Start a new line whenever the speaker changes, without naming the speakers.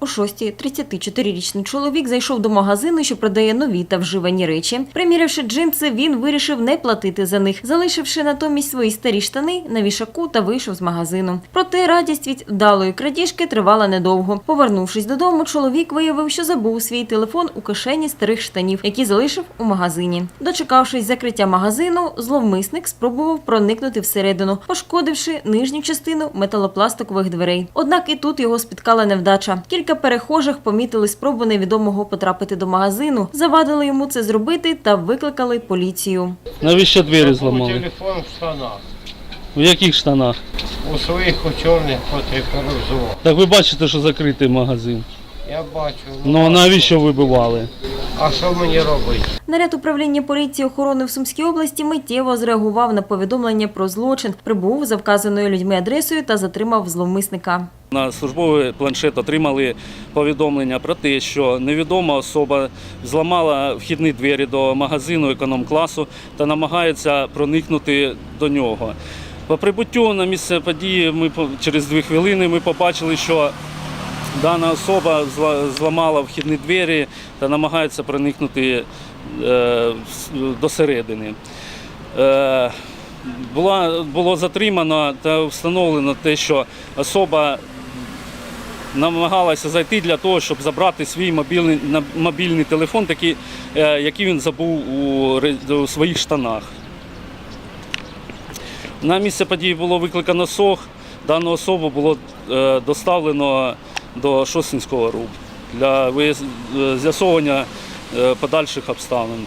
О 6-й 34-річний чоловік зайшов до магазину, що продає нові та вживані речі. Примірявши джинси, він вирішив не платити за них, залишивши натомість свої старі штани на вішаку та вийшов з магазину. Проте радість від вдалої крадіжки тривала недовго. Повернувшись додому, чоловік виявив, що забув свій телефон у кишені старих штанів, які залишив у магазині. Дочекавшись закриття магазину, зловмисник спробував проникнути всередину, пошкодивши нижню частину металопластикових дверей. Однак і тут його спіткала невдача. Кілька перехожих помітили спробу невідомого потрапити до магазину, завадили йому це зробити та викликали поліцію.
Навіщо двері зламали?
телефон в штанах.
У яких штанах?
У своїх у чорних, перевзував.
Так ви бачите, що закритий магазин.
Я бачу.
Ну а навіщо вибивали?
А що мені робити?
Наряд управління поліції охорони в Сумській області миттєво зреагував на повідомлення про злочин, прибув за вказаною людьми адресою та затримав зловмисника.
На службовий планшет отримали повідомлення про те, що невідома особа зламала вхідні двері до магазину економ-класу та намагається проникнути до нього. По прибуттю на місце події ми через дві хвилини ми побачили, що дана особа зламала вхідні двері та намагається проникнути е, до середини. Е, було затримано та встановлено те, що особа намагалася зайти для того, щоб забрати свій мобільний, мобільний телефон, такий, е, який він забув у, у своїх штанах. На місце події було викликано СОГ. Дану особу було е, доставлено до Шосинського РУП для е, з'ясовування подальших обставин.